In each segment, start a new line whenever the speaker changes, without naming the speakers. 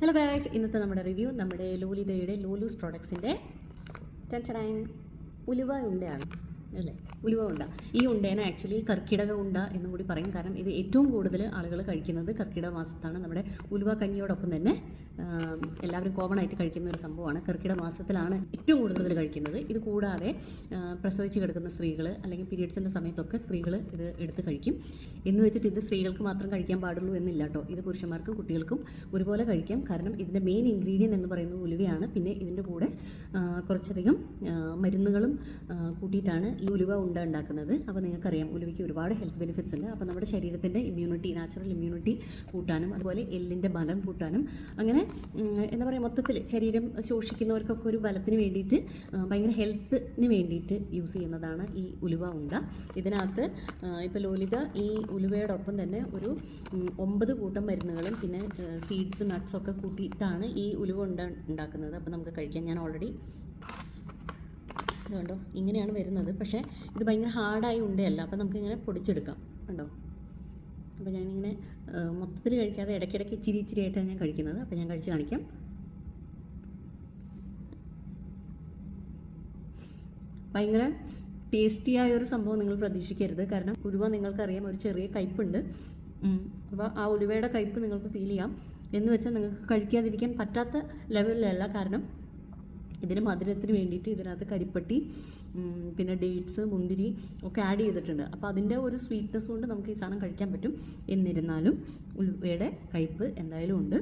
Hello guys ഇന്നത്തെ നമ്മുടെ review നമ്മുടെ ലോലിതയുടെ ലോലൂസ് പ്രോഡക്ട്സിന്റെ ചടൈൻ ഉലുവ ഉണ്ടയാണ്. അല്ലേ? ഉലുവ ഉണ്ട ഈ ഉണ്ടേനെ ആക്ച്വലി കർക്കിടക ഉണ്ട എന്നും കൂടി പറയും. കാരണം ഇത് ഏറ്റവും കൂടുതൽ ആളുകൾ കഴിക്കുന്നത് കർക്കിടക മാസത്താണ്. നമ്മുടെ ഉലുവ കഞ്ഞിയോടൊപ്പം തന്നെ എല്ലാവരും കോമൺ ആയിട്ട് കഴിക്കുന്ന ഒരു സംഭവമാണ്. കർക്കിടക മാസത്തിലാണ് ഏറ്റവും കൂടുതൽ കഴിക്കുന്നത്. ഇത് കൂടാതെ പ്രസവിച്ച് കിടക്കുന്ന സ്ത്രീകൾ അല്ലെങ്കിൽ പീരീഡ്സിന്റെ സമയത്തൊക്കെ സ്ത്രീകൾ ഇത് എടുത്ത് കഴിക്കും. എന്ന് വെച്ചിട്ട് ഇത് സ്ത്രീകൾക്ക് മാത്രം കഴിക്കാൻ പാടുള്ളൂ എന്നില്ല കേട്ടോ ഇത് പുരുഷന്മാർക്കും കുട്ടികൾക്കും ഒരുപോലെ കഴിക്കാം. കാരണം ഇതിന്റെ മെയിൻ ഇൻഗ്രീഡിയന്റ് എന്ന് പറയുന്നത് ഉലുവയാണ്. പിന്നെ ഇതിന്റെ കൂടെ കുറച്ചധികം മരുന്നുകളും കൂട്ടിയിട്ടാണ് ഈ ഉലുവ ഉണ്ട ഉണ്ടാക്കുന്നത്. അപ്പോൾ നിങ്ങൾക്കറിയാം ഉലുവയ്ക്ക് ഒരുപാട് ഹെൽത്ത് ബെനിഫിറ്റ്സ് ഉണ്ട്. അപ്പോൾ നമ്മുടെ ശരീരത്തിന്റെ ഇമ്മ്യൂണിറ്റി നാച്ചുറൽ ഇമ്മ്യൂണിറ്റി കൂട്ടാനും അതുപോലെ എല്ലിന്റെ ബലം കൂട്ടാനും. അങ്ങനെ എന്താ പറയുക മൊത്തത്തിൽ ശരീരം ശോഷിക്കുന്നവർക്കൊക്കെ ഒരു ബലത്തിന് വേണ്ടിയിട്ട് ഭയങ്കര ഹെൽത്തിന് വേണ്ടിയിട്ട് യൂസ് ചെയ്യുന്നതാണ് ഈ ഉലുവ ഉണ്ട. ഇതിനകത്ത് ഇപ്പോൾ ലോലിത ഈ ഉലുവയോടൊപ്പം തന്നെ ഒരു ഒമ്പത് കൂട്ടം മരുന്നുകളും പിന്നെ സീഡ്സ് നട്ട്സ് ഒക്കെ കൂട്ടിയിട്ടാണ് ഈ ഉലുവ ഉണ്ട ഉണ്ടാക്കുന്നത്. അപ്പോൾ നമുക്ക് കഴിക്കാം. ഞാൻ ഓൾറെഡി ഇതുണ്ടോ? ഇങ്ങനെയാണ് വരുന്നത്. പക്ഷേ ഇത് ഭയങ്കര ഹാർഡായി ഉണ്ടല്ല അപ്പോൾ നമുക്കിങ്ങനെ പൊടിച്ചെടുക്കാം. കണ്ടോ? അപ്പോൾ ഞാനിങ്ങനെ മൊത്തത്തിൽ കഴിക്കാതെ ഇടയ്ക്കിടയ്ക്ക് ഇച്ചിരി ഇച്ചിരി ആയിട്ടാണ് ഞാൻ കഴിക്കുന്നത്. അപ്പോൾ ഞാൻ കഴിച്ച് കാണിക്കാം. ഭയങ്കര ടേസ്റ്റിയായ ഒരു സംഭവം നിങ്ങൾ പ്രതീക്ഷിക്കരുത്. കാരണം ഉലുവ നിങ്ങൾക്കറിയാം ഒരു ചെറിയ കയ്പുണ്ട് അപ്പോൾ ആ ഉലുവയുടെ കയ്പ് നിങ്ങൾക്ക് ഫീൽ ചെയ്യാം. എന്ന് വെച്ചാൽ നിങ്ങൾക്ക് കഴിക്കാതിരിക്കാൻ പറ്റാത്ത ലെവലിലല്ല. കാരണം ഇതിന് മധുരത്തിന് വേണ്ടിയിട്ട് ഇതിനകത്ത് കരിപ്പട്ടി പിന്നെ ഡേറ്റ്സ് മുന്തിരി ഒക്കെ ആഡ് ചെയ്തിട്ടുണ്ട്. അപ്പോൾ അതിന്റെ ഒരു സ്വീറ്റ്നെസ് കൊണ്ട് നമുക്ക് ഈ സാധനം കഴിക്കാൻ പറ്റും. എന്നിരുന്നാലും ഉൽവയുടെ കയ്പ്പ് എന്തായാലും ഉണ്ട്.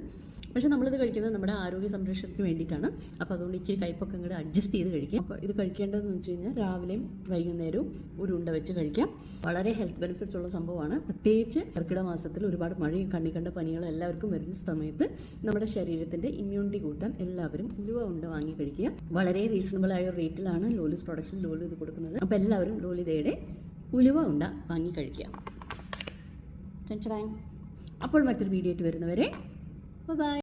പക്ഷേ നമ്മളിത് കഴിക്കുന്നത് നമ്മുടെ ആരോഗ്യ സംരക്ഷണത്തിന് വേണ്ടിയിട്ടാണ്. അപ്പോൾ അതുകൊണ്ട് ഇച്ചിരി കയ്പൊക്കെ ഇങ്ങോട്ട് അഡ്ജസ്റ്റ് ചെയ്ത് കഴിക്കാം. അപ്പോൾ ഇത് കഴിക്കേണ്ടതെന്ന് വെച്ച് കഴിഞ്ഞാൽ രാവിലെയും വൈകുന്നേരവും ഒരു ഉണ്ട വെച്ച് കഴിക്കാം. വളരെ ഹെൽത്ത് ബെനിഫിറ്റ്സ് ഉള്ള സംഭവമാണ്. പ്രത്യേകിച്ച് കർക്കിടക മാസത്തിൽ ഒരുപാട് മഴയും കണ്ണി കണ്ട പനികളും എല്ലാവർക്കും വരുന്ന സമയത്ത് നമ്മുടെ ശരീരത്തിന്റെ ഇമ്മ്യൂണിറ്റി കൂട്ടാൻ എല്ലാവരും ഉലുവ ഉണ്ട വാങ്ങി കഴിക്കുക. വളരെ റീസണബിൾ ആയ റേറ്റിലാണ് ലോലിസ് പ്രൊഡക്ഷൻ ലോലി ഇത് കൊടുക്കുന്നത്. അപ്പോൾ എല്ലാവരും ലോലിതയുടെ ഉലുവ ഉണ്ട വാങ്ങി കഴിക്കുക. ടെൻഷനായി അപ്പോൾ മറ്റൊരു വീഡിയോ ആയിട്ട് വരുന്നവരെ ബൈ